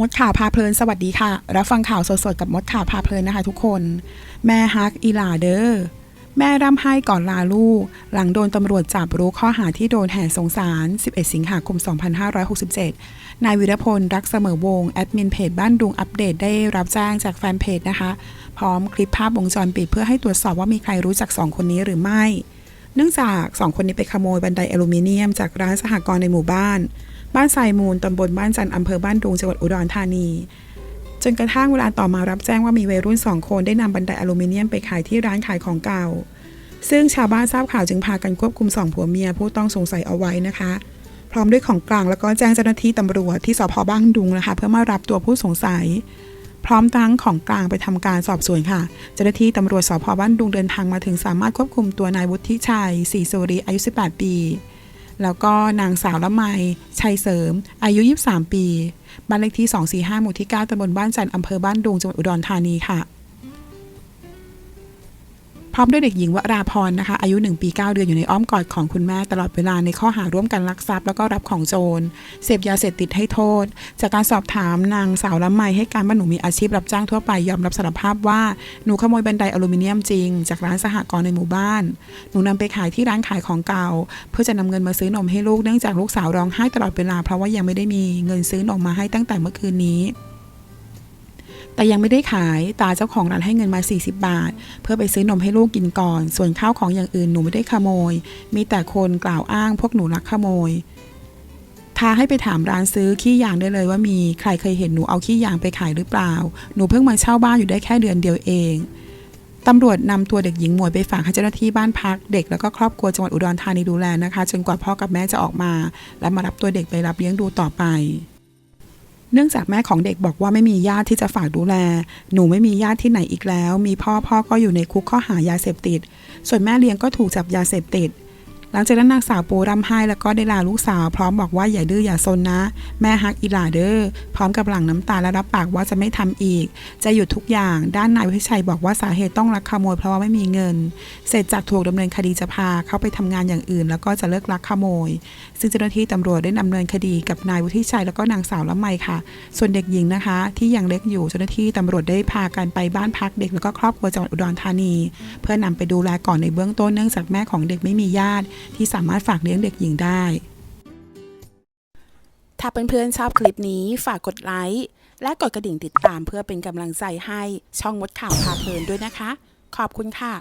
มดข่าวพาเพลินสวัสดีค่ะ รับฟังข่าวสดๆ กับมดข่าวพาเพลินนะคะทุกคน แม่ฮักอีลาเดอร์แม่ร่ำไห้ก่อนลาลูก หลังโดนตำรวจจับรู้ข้อหาที่โดนแห่สงสาร 11 สิงหาคม 2567 นายวิรพล รักเสมอวง แอดมินเพจบ้านดุงอัปเดตได้รับแจ้งจากแฟนเพจนะคะ พร้อมคลิปภาพวงจรปิดเพื่อให้ตรวจสอบว่ามีใครรู้จักสองคนนี้หรือไม่ เนื่องจากสองคนนี้ไปขโมยบันไดอลูมิเนียม จากร้านสหกรณ์ในหมู่บ้าน บ้านทรายมูลตำบลบ้านจันทร์อำเภอบ้านดุงจังหวัดอุดรธานี จนกระทั่งเวลาต่อมารับแจ้งว่ามีวัยรุ่นสองคนได้นำบันไดอลูมิเนียมไปขายที่ร้านขายของเก่า ซึ่งชาวบ้านทราบข่าวจึงพากันควบคุมสองผัวเมียผู้ต้องสงสัยเอาไว้นะคะ พร้อมด้วยของกลางแล้วก็แจ้งเจ้าหน้าที่ตำรวจที่สพบ้านดุงนะคะ เพื่อมารับตัวผู้สงสัย พร้อมทั้งของกลางไปทำการสอบสวนค่ะ เจ้าหน้าที่ตำรวจสพบ้านดุงเดินทางมาถึงสามารถควบคุมตัวนายวุฒิชัยศรีสุริอายุ 18 ปี แล้วก็นางสาวละไมชัยเสริม อายุ 23 ปี บ้านเลขที่ 245 หมู่ที่ 9ตำบลบ้านจันทร์อำเภอบ้านดุงจังหวัดอุดรธานีค่ะ พร้อมด้วยเด็กหญิงวราพรนะคะ อายุ 1 ปี 9 เดือนอยู่ในอ้อมกอดของคุณแม่ตลอดเวลาในข้อหาร่วมกันลักทรัพย์แล้วก็รับของโจร เสพยาเสพติดให้โทษ จากการสอบถามนางสาวละไมให้การว่าหนูมีอาชีพรับจ้างทั่วไปยอมรับสารภาพว่าหนูขโมยบันไดอลูมิเนียมจริง จากร้านสหกรณ์ในหมู่บ้าน หนูนำไปขายที่ร้านขายของเก่า เพื่อจะนำเงินมาซื้อนมให้ลูกเนื่องจากลูกสาวร้องไห้ตลอดเวลาเพราะว่ายังไม่ได้มีเงินซื้อนมมาให้ตั้งแต่เมื่อคืนนี้ แต่ยังไม่ได้ขายตาเจ้าของร้านให้เงินมา 40 บาท เพื่อไปซื้อนมให้ลูกกินก่อน ส่วนข้าวของอย่างอื่นหนูไม่ได้ขโมย มีแต่คนกล่าวอ้างพวกหนูลักขโมยท้าให้ไปถามร้านซื้อขี้ยางได้เลยว่ามีใครเคยเห็นหนูเอาขี้ยางไปขายหรือเปล่า หนูเพิ่งมาเช่าบ้านอยู่ได้แค่เดือนเดียวเองตำรวจนำตัวเด็กหญิงหมวยไปฝากให้เจ้าหน้าที่บ้านพักเด็กแล้วก็ครอบครัวจังหวัดอุดรธานีดูแลนะคะ จนกว่าพ่อกับแม่จะออกมา และมารับตัวเด็กไปรับเลี้ยงดูต่อไป เนื่องจากแม่ของเด็กบอกว่าไม่มีญาติที่จะฝากดูแล หนูไม่มีญาติที่ไหนอีกแล้ว มีพ่อพ่อก็อยู่ในคุกข้อหายาเสพติด ส่วนแม่เลี้ยงก็ถูกจับยาเสพติด หลังจากนั้นนางสาวปูร่ำไห้แล้วก็ได้ลาลูกสาวพร้อมบอกว่าอย่าดื้ออย่าซนนะ แม่ฮักอีหลาเด้อพร้อมกับหลั่งน้ำตาและรับปากว่าจะไม่ทำอีก จะหยุดทุกอย่างด้านนายวิชัยบอกว่าสาเหตุต้องลักขโมยเพราะว่าไม่มีเงิน เสร็จจากถูกดำเนินคดีจะพาเข้าไปทำงานอย่างอื่น แล้วก็จะเลิกลักขโมย ซึ่งเจ้าหน้าที่ตำรวจได้ดำเนินคดีกับนายวุฒิชัยแล้วก็นางสาวละไมค่ะ ส่วนเด็กหญิงนะคะ ที่ยังเล็กอยู่เจ้าหน้าที่ตำรวจได้พากันไปบ้านพักเด็กแล้วก็ครอบครัวจังหวัดอุดรธานี เพื่อนำไปดูแลก่อนในเบื้องต้นเนื่องจากแม่ของเด็กไม่มีญาติที่สามารถฝากเลี้ยงเด็กหญิงได้ ถ้าเพื่อนๆชอบคลิปนี้ฝากกดไลค์และกดกระดิ่งติดตามเพื่อเป็นกำลังใจให้ช่องมดข่าวพาเพลินด้วยนะคะ ขอบคุณค่ะ